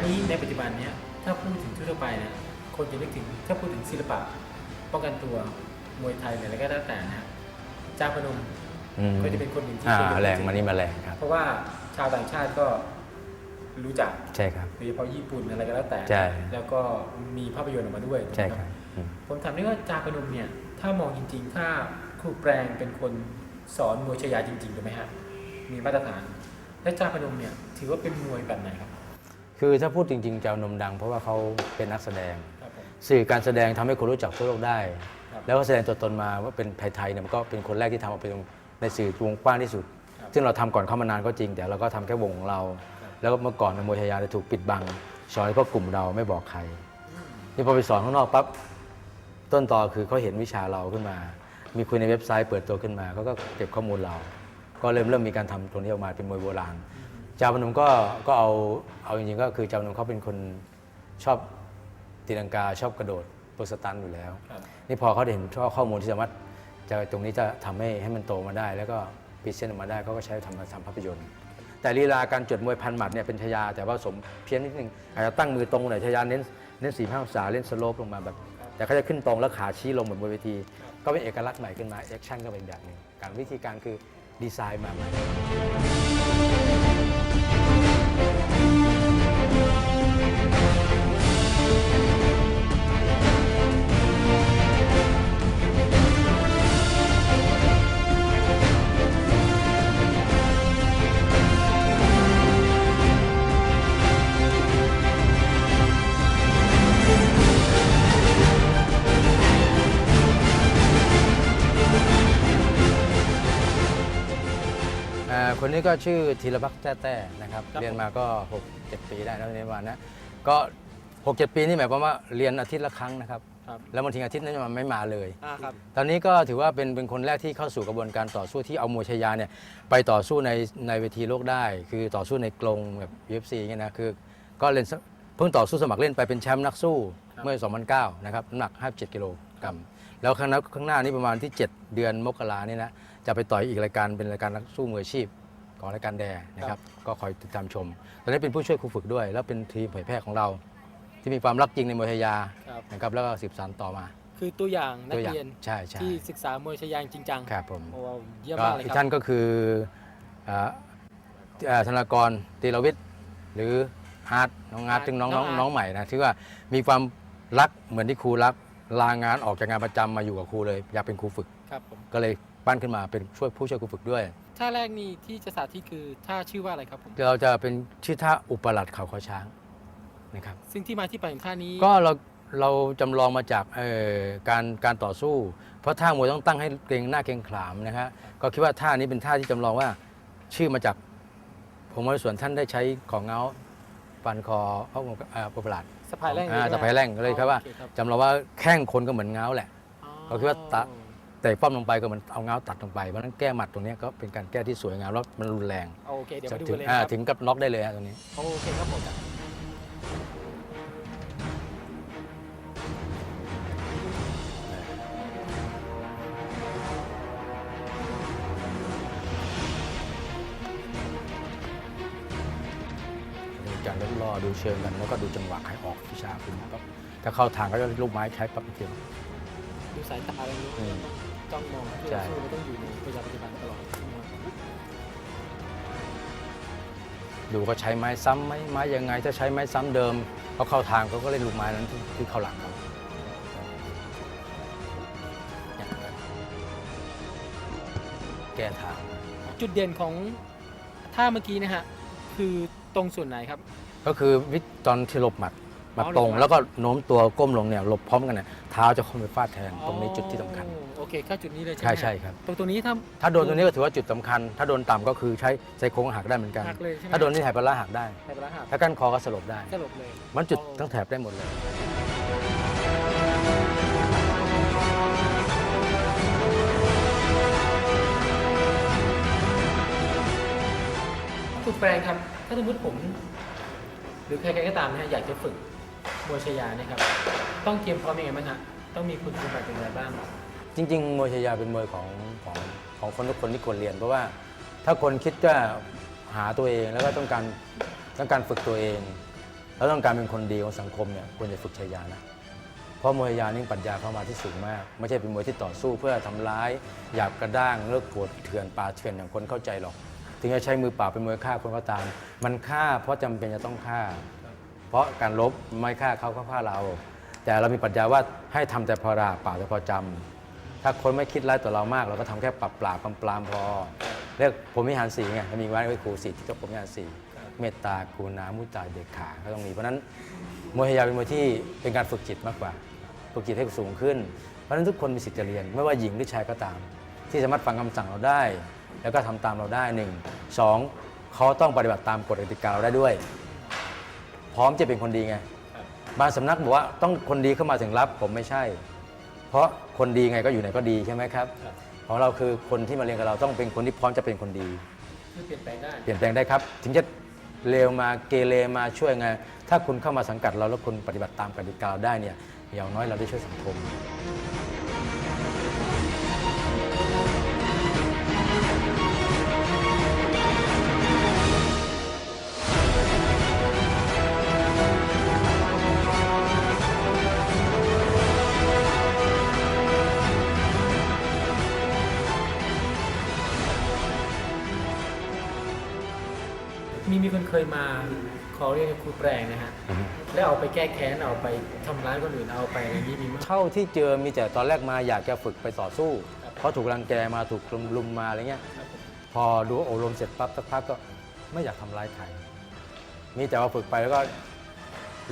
ราวนี้ในปัจจุบันเนี้ยถ้าพูดถึงทั่วๆไปเนี่ยคนจะนึกถึงถ้าพูดถึงศิลปะป้องกันตัวมวยไทยอะไรก็แล้วแต่นะฮะจาพนมอืมก็จะเป็นคนหนึ่งที่อ่าคนจะแรงพูดถึมานี่มาแรงครับ เพราะว่าชาวต่างชาติก็รู้จักใช่ครับ โดยเฉพาะญี่ปุ่นอะไรก็แล้วแต่ ใช่ แล้วก็มีภาพยนตร์ออกมาด้วยใช่ครับอืมผมถามได้ว่าจาพนมเนี่ย ถ้ามองจริง ๆ ถ้าครูแปลงเป็นคนสอนมวยชายาจริงๆถูกไหมฮะมีมาตรฐาน และจาพนมเนี่ยถือว่าเป็นมวยแบบไหนครับ คือถ้าพูดจริงๆเจ้านมดัง เพราะว่าเขาเป็นนักแสดง ครับผมสื่อการแสดงทำให้คนรู้จักทั่วโลกได้ครับแล้วก็แสดงตัวตนมาว่าเป็นไทยๆเนี่ยมันก็เป็นคนแรกที่ทำออกเป็นในสื่อวงกว้างที่สุดครับซึ่งเราทำก่อนเข้ามานานก็จริง แต่เราก็ทำแค่วงของเราครับแล้วก็เมื่อก่อนในยมวยชายาจะถูกปิดบังสอนเฉพาะกลุ่มเราไม่บอกใครนี่พอไปสอนข้างนอกปั๊บต้นตอคือเขาเห็นวิชาเราขึ้นมา มีคุยในเว็บไซต์เปิดตัวขึ้นมาเขาก็เก็บข้อมูลเรา ก็เริ่มเริ่มมีการทำตรงนี้ออกมาเป็นมวยโบราณ จาพนมก็ก็เอาเอาจริงๆก็คือจาพนมเขาเป็นคนชอบตีลังกาชอบกระโดดตัวสตันอยู่แล้วครับนี่พอเขาได้เห็นข้อมูลที่สามารถจะตรงนี้จะทำให้ให้มันโตมาได้ แล้วก็พิเศษออกมาได้เขาก็ใช้ทำมาทำภาพยนตร์ แต่ลีลาการจดมวยพันหมัดเนี่ยเป็นชายาแต่ว่าสมเพี้ยนนิดนึงอาจจะตั้งมือตรงหน่อยชายาเน้นเน้นสี่ห้าองศาเล่นสโลปลงมาแบบ แต่เขาจะขึ้นตรงแล้วขาชี้ลงเหมือนบนเวที ก็เป็นเอกลักษณ์ใหม่ขึ้นมาแอคชั่นก็เป็นแบบหนึงการวิธีการคือดีไซน์มาใหม่ อ่า คนนี้ก็ชื่อธีรพักษ์แต้แต้นะครับ ครับ เรียนมาก็ 6 7 ปีได้แล้วเรียนมานะก็ 6 7 ปีนี่หมายความว่าเรียนอาทิตย์ละครั้งนะครับ ครับแล้วบางทีอาทิตย์นั้นมันไม่มาเลย อ่าครับ ตอนนี้ก็ถือว่าเป็นเป็นคนแรกที่เข้าสู่กระบวนการต่อสู้ที่เอามวยชายาเนี่ยไปต่อสู้ในในเวทีโลกได้ คือต่อสู้ในกรงแบบ UFC เงี้ยนะคือก็เล่นสเพิ่งต่อสู้สมัครเล่นไปเป็นแชมป์นักสู้ครับเมื่อ 2009 นะครับน้ำหนัก 57 กิโลกรัมแล้วข้างหน้าข้างหน้านี้ประมาณที่ 7 เดือนมกรานี่นะจะไปต่อยอีกรายการเป็นรายการนักสู้มืออาชีพ ของรายการแดนะครับก็คอยติดตามชมตอนนี้เป็นผู้ช่วยครูฝึกด้วย แล้วเป็นทีมเผยแพร่ของเรา ที่มีความรักจริงในมวยชายาครับนะครับแล้วก็สืบสานต่อมาคือตัวอย่างนักตัวอย่างเรียนใช่ใช่ที่ศึกษามวยชายาจริงจังครับผมโอ้เยี่ยมก็มากเลยอีกครัท่าบนก็คืออ่าอ่าธนากรตีรวิทย์หรืออาร์ตน้องอาร์ตอาร์ตซึ่งน้องน้น้อองงอาร์ตน้องใหม่นะที่ว่ามีความรักเหมือนที่ครูรักลางานออกจากงานประจำมาอยู่กับครูเลย อยากเป็นครูฝึกครับผมก็เลยปั้นขึ้นมาเป็นช่วยผู้ช่วยครูฝึกด้วย ท่าแรกนี่ที่จะสาธิตคือท่าชื่อว่าอะไรครับผม เราจะเป็นชื่อท่าอุปลัดเขาคอช้างนะครับ ซึ่งที่มาที่ไปของท่านี้ก็เราเราจำลองมาจากเอ่อการการต่อสู้ เพราะท่ามวยต้องตั้งให้เกรงหน้าเกรงขามนะครับก็คิดว่าท่านี้เป็นท่าที่จำลองว่าชื่อมาจากผมว่าส่วนท่านได้ใช้ของเงาปันคอพระองค์เอ่อประหลาดสะพายแรงอ่าใช่ไหมสะพายแร่งก็เลยครับว่าโอเจำลองว่าแข้งคนก็เหมือนเงาแหละ อ๋อ เราคิดว่าตะ แต่ป้อมลงไปก็เหมือนเอาเงาตัดลงไปเพราะฉะนั้นแก้หมัดตรงเนี้ยก็เป็นการแก้ที่สวยงามแล้วมันรุนแรงโอเคเดี๋ยวมาดูถึกังนเลยอ่านะครับถึงกับน็อกได้เลยฮะตรงนี้ โอเคครับผมดูการเล่นรอดูเชิงกัน แล้วก็ดูจังหวะใครออกวิชาคุณปั๊บถ้าเข้าทางก็จะลูกไม้ใช้ปั๊บเทียมดูสายตาอะไรนี้อืม จ้องมองเพื่อใช่สู้เราต้องอยู่ในปัจจุบันตลอดดูเขาใช้ไม้ซ้ำไหมไม้ยังไง ถ้าใช้ไม้ซ้ำเดิมเขาเข้าทางเขาก็เล่นลูกไม้นั้นที่ที่เข้าหลังเขาอย่างนั้นแก้ทางจุดเด่นของท่าเมื่อกี้นะฮะคือตรงส่วนไหนครับ ก็คือวิธีตอนที่หลบหมัด มาอ๋อตรงหลบหมัดแล้วก็โน้มตัวก้มลงเนี่ยหลบพร้อมกันเนี่ยเท้าจะเข้าไปฟาดแทนตรงนี้จุดที่สำคัญอ๋อโอเคเข้าจุดนี้เลยใช่ไหมใช่ฮะใช่ครับ ตรงตรงนี้ถ้า ถ้าโดนตรงนี้ก็ถือว่าจุดสำคัญ ถ้าโดนต่ำก็คือใช้ใช้โค้งหักได้เหมือนกัน หักเลยใช่ไหม ถ้าโดนที่แถบปลาร้าหักได้ใช่ปะล่ะหักถ้ากั้นคอก็สลบได้ สลบเลย มันจุดอ๋อทั้งแถบได้หมดเลย คุณแปลงครับ ถ้าสมมติผม หรือใครๆก็ตามนะฮะอยากจะฝึก มวยชายาเนี่ยครับต้องเตรียมพร้อมยังไงบ้างฮะต้องมีคุณสมบัติอย่างไรบ้าง จริง ๆ มวยชายาเป็นมวยของของของคนทุกคนที่ควรเรียน เพราะว่าถ้าคนคิดว่าหาตัวเองแล้วก็ต้องการต้องการฝึกตัวเอง แล้วต้องการเป็นคนดีของสังคมเนี่ยควรจะฝึกชัยานะเพราะมวยชายานี่ปรัญญาเข้ามาที่สูงมาก ไม่ใช่เป็นมวยที่ต่อสู้เพื่อทำร้ายหยาบกระด้างเลิกโกรธเถื่อนป่าเถื่อนอย่างคนเข้าใจหรอก ถึงจะใช้มือเปล่าเป็นมวยฆ่าคนก็ตาม มันฆ่าเพราะจำเป็นจะต้องฆ่า เพราะการลบไม่ฆ่าเขาก็ฆ่าเรา แต่เรามีปรัชญาว่าให้ทำแต่พอราป่าแต่พอจำถ้าคนไม่คิดร้ายต่อเรามาก เราก็ทำแค่ปรับปราบปรามปรามพอ เรียกผมวิหารสีไงมีไว้ไว้ครูสีที่จบผมวิหารสีเมตตากรุณามุตาเด็กขาก็ต้องมีเพราะนั้นมวยชายาเป็นมวยที่เป็นการฝึกจิตมากกว่า ฝึกจิตให้สูงขึ้น เพราะนั้นทุกคนมีสิทธิ์จะเรียน ไม่ว่าหญิงหรือชายก็ตาม ที่สามารถฟังคำสั่งเราได้ แล้วก็ทำตามเราได้หนึ่งสองเขาต้องปฏิบัติตามกฎกติกาเราได้ด้วย ร้อมจะเป็นคนดีไงบางสำนักบอกว่าต้องคนดีเข้ามาถึงรับผมไม่ใช่ เพราะคนดีไงก็อยู่ไหนก็ดีใช่ไหมครับครับของเราคือคนที่มาเรียนกับเราต้องเป็นคนที่พร้อมจะเป็นคนดีคือเปลี่ยนแปลงได้เปลี่ยนแปลงได้ครับ ถึงจะเลวมาเกเรมาช่วยไง ถ้าคุณเข้ามาสังกัดเราแล้วคุณปฏิบัติตามกติกาได้เนี่ยอย่างน้อยเราได้ช่วยสังคม เคยมาขอเรียนกับครูแปลงนะฮะแล้วเอาไปแก้แค้นเอาไปทำร้ายคนอื่นเอาไปอย่างนี้มีมั้ย เท่าที่เจอมีแต่ตอนแรกมาอยากจะฝึกไปต่อสู้ ครับ เพราะถูกรังแกมาถูกลุมลุมมาอะไรเงี้ย ครับผมพอดูว่าอบรมเสร็จปั๊บสักพักก็ไม่อยากทำร้ายใคร มีแต่ว่าฝึกไปแล้วก็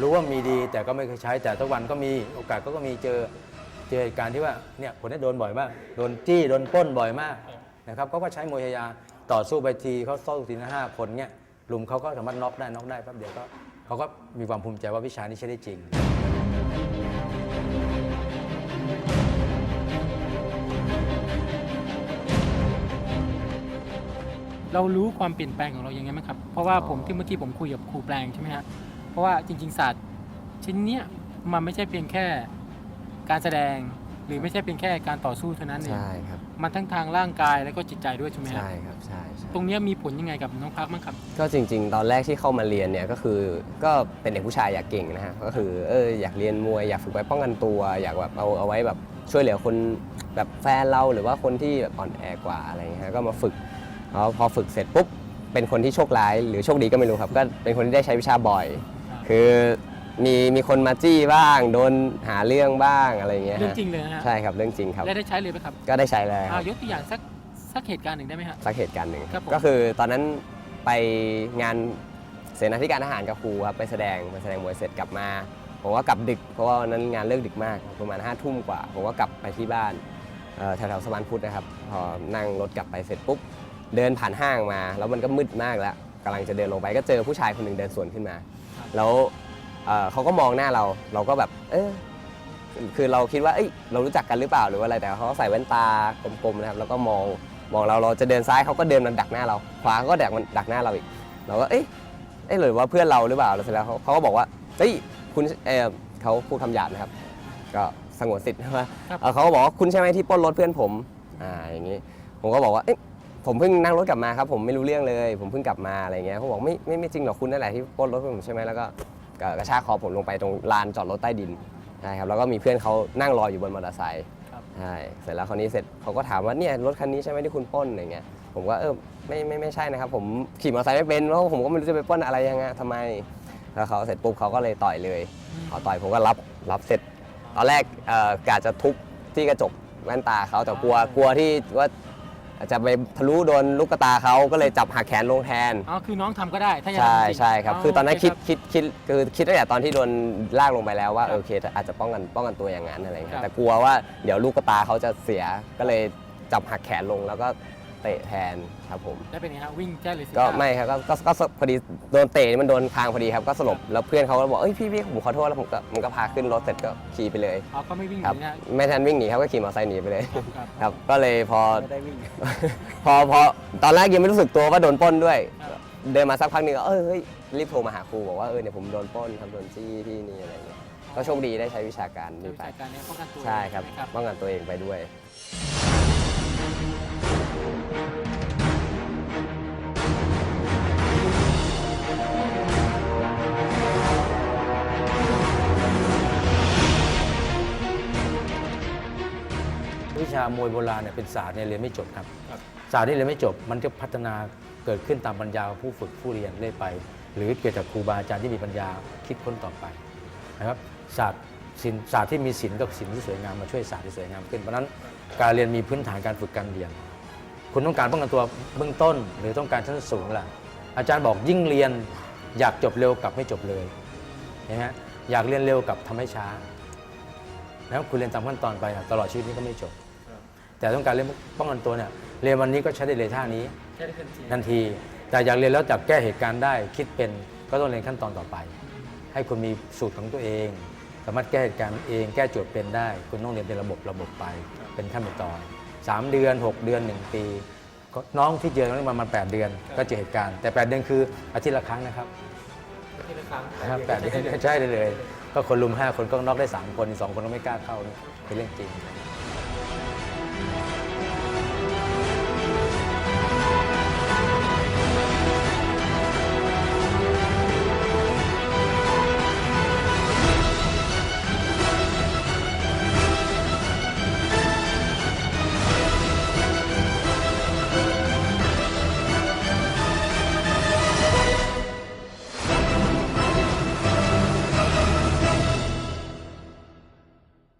รู้ว่ามีดี แต่ก็ไม่เคยใช้แต่ทุกวันก็มีโอกาสก็ก็มีเจอเจอเหตุการณ์ที่ว่าเนี่ยคนนี้โดนบ่อยมาก โดนจี้โดนปล้นบ่อยมากนะครับเขาก็ใช้มวยชายาต่อสู้ไปทีเขาสู้ทีละห้าคนเนี่ย ลุมเขาก็สามารถน็อกได้น็อกได้แป๊บเดียวก็เขาก็มีความภูมิใจว่าวิชานี้ใช้ได้จริง เรารู้ความเปลี่ยนแปลงของเรายังไงไหมครับ เพราะว่าผมที่เมื่อกี้ผมคุยกับครูแปลงใช่ไหมฮะเพราะว่าจริง ๆ ศาสตร์ชิ้นเนี้ยมันไม่ใช่เพียงแค่การแสดง หรือไม่ใช่เพียงแค่การต่อสู้เท่านั้นเองใช่ครับมันทั้งทางร่างกายแล้วก็จิตใจด้วยใช่ไหมฮะใช่ครับใช่ใช่ตรงเนี้ยมีผลยังไงกับน้องพักมั้างครับ ก็จริง ๆ ตอนแรกที่เข้ามาเรียนเนี่ยก็คือก็เป็นเด็กผู้ชายอยากเก่งนะฮะก็คือเอออยากเรียนมวยอยากฝึกไว้ป้องกันตัวอยากแบบเอาเอาไว้แบบช่วยเหลือคนแบบแฟนเราหรือว่าคนที่แบบอ่อนแอกว่าอะไรเงี้ยฮะก็มาฝึกแล้วพอฝึกเสร็จปุ๊บเป็นคนที่โชคร้ายหรือโชคดีก็ไม่รู้ครับ ก็เป็นคนที่ได้ใช้วิชาบ่อยครับคือ มีมีคนมาจี้บ้าง โดนหาเรื่องบ้างอะไรเงี้ยเรื่องฮะจริงเลยนะฮะใช่ครับเรื่องจริงครับ แล้วได้ใช้เลยไหมครับก็ได้ใช้เลยคอ่ารับยกตัวอย่างสักสักเหตุการณ์หนึ่งได้ไหมฮะ สักเหตุการณ์หนึ่งครับผม ก็คือตอนนั้นไปงานเสนาธิการทหารกับครูครับไปแสดงไปแสดงมวยเสร็จกลับมาผมก็กลับดึกเพราะว่าวันนั้นงานเลิกดึกมากประมาณห้าทุ่มกว่าผมก็กลับไปที่บ้านเอ่อแถวๆสะพานพุทธนะครับพอนั่งรถกลับไปเสร็จปุ๊บเดินผ่านห้างมา แล้วมันก็มืดมากแล้วกำลังจะเดินลงไปก็เจอผู้ชายคนหนึ่งเดินสวนขึ้นมา แล้ว เอ่อเขาก็มองหน้าเรา เราก็แบบ เออคือเราคิดว่าเอ้ยเรารู้จักกันหรือเปล่าหรือว่าอะไรแต่เขาก็ใส่แว่นตากลมๆนะครับแล้วก็มองมองเราเราจะเดินซ้ายเขาก็เดินมาดักหน้าเรา ขวาเขาก็ดักมันดักหน้าเราอีก เราก็เอ้ยเอ้ยหรือว่าเพื่อนเราหรือเปล่าแล้วเสร็จแล้วเขาเขาก็บอกว่าเฮ้ยคุณเออเขาพูดคำหยาบนะครับ ก็สงวนสิทธิ์นะว่าครับเอ่อเขาก็บอกว่าคุณใช่ไหมที่ปล้นรถเพื่อนผมอ่าอย่างนี้ ผมก็บอกว่าเอ๊ะผมเพิ่งนั่งรถกลับมาครับ ผมไม่รู้เรื่องเลย ผมเพิ่งกลับมาอะไรเงี้ยเขาบอกไม่ไม่ไม่จริงหรอกคุณนั่นแหละที่ปล้นรถผมใช่ไหมแล้วก็ ก็กระชากคอผมลงไปตรงลานจอดรถใต้ดินใช่ครับแล้วก็มีเพื่อนเขานั่งรออยู่บนมอเตอร์ไซค์ครับใช่เสร็จแล้วคราวนี้เสร็จเขาก็ถามว่าเนี่ยรถคันนี้ใช่ไหมที่คุณปล้นอะไรเงี้ยผมก็เออไม่ไม่ไม่ใช่นะครับผมขี่มอเตอร์ไซค์ไม่เป็นเพราะผมก็ไม่รู้จะไปปล้นอะไรยังไงทำไมแล้วเขาเสร็จปุ๊บเขาก็เลยต่อยเลยเขาต่อยผมก็รับรับเสร็จตอนแรกเอ่อกาจะทุบที่กระจกแว่นตาเขาแต่กลัวกลัวที่ว่า จะไปทะลุโดนลูกตาเขาก็เลยจับหักแขนลงแทน อ๋อคือน้องทำก็ได้ถ้าอยากใช่ทำจงใช่ครับ คือตอนนั้นโเคิดคิดคิดคือคิดตั้งแต่ตอนที่โดนลากลงไปแล้วว่าครับโอเคอาจจะป้องกันป้องกันตัวอย่างนั้นอะไรครัเงี้บยแต่กลัวว่าเดี๋ยวลูกตาเขาจะเสียก็เลยจับหักแขนลงแล้วก็ เตะแทนครับผมแล้วเป็นไงฮะวิ่งแจ้เลยสิก็ไม่ครับก็ก็ก็ก็พอดีโดนเตะนี่มันโดนคางพอดีครับก็สลบแล้วเพื่อนเขาก็บอกเอ้ยพี่พี่ผมขอโทษแล้วผมก็มันก็พาขึ้นรถเสร็จก็ขี่ไปเลย อ๋อก็ไม่วิ่งหครับนีนะไม่ทันวิ่งหนีครับก็ขี่มอเตอร์ไซค์หนีไปเลยครับ ครับก็เลยพอ ไม่ได้วิ่ง พอพอตอนแรกยังไม่รู้สึกตัวว่าโดนปล้นด้วย ครับ เดินมาสักพักหนึงก็เออเฮ้ยรีบโทรมาหาครูบอกว่าเออเนี่ยผมโดนปล้นครับโดนจี้ที่นี่อะไรเงี้ยก็โชคดีได้ใช้วิชาการใช้นี่วิไปชาการเนี้ป้องกันตัวใช่ครับไหมครับป้องกันตัวเองไปด้วย ค มวยโบราณเนี่ยเป็นศาสตร์เนี่ยเรียนไม่จบครับครับศาสตร์นี่เรียนไม่จบมันจะพัฒนาเกิดขึ้นตามปัญญาของผู้ฝึกผู้เรียนเรื่อยไป หรือเกิดจากครูบาอาจารย์ที่มีปัญญาคิดค้นต่อไปนะครับศาสตร์ศิลป์ศาสตร์ที่มีศิลป์กับศิลป์ที่สวยงามมาช่วยศาสตร์ที่สวยงามขึ้นเพราะฉะนั้นการเรียนมีพื้นฐานการฝึกการเรียน คุณต้องการป้องกันตัวเบื้องต้น หรือต้องการชั้นสูงล่ะอาจารย์บอกยิ่งเรียนอยากจบเร็วกับไม่จบเลยเห็นไหมฮะอยากเรียนเร็วกับทำให้ช้าแล้วคุณเรียนตามขั้นตอนไปอะตลอดชีวิตนี้ก็ไม่จบ แต่ต้องการเรียนป้องกันตัวเนี่ยเรียนวันนี้ก็ใช้ได้เลยท่านี้แค่ได้ทันทีทันที แต่อยากเรียนแล้วจับแก้เหตุการณ์ได้ คิดเป็นก็ต้องเรียนขั้นตอนต่อไป ให้คุณมีสูตรของตัวเอง สามารถแก้เหตุการณ์เองแก้โจทย์เป็นได้ คุณต้องเรียนเป็นระบบระบบไป เป็นขั้นเป็นตอนสามเดือน6เดือน1ปีก็น้องที่เจอน้องประมาณ8เดือน ก็เจอเหตุการณ์แต่8เดือนคืออาทิตย์ละครั้งนะครับที่ละครั้งนะครับแปดเดือนใช่เลยเลยก็คนลุม5คนก็น็อกได้3คนอีกสองคนก็ไม่กล้าเข้านี่เป็นเรื่องจริง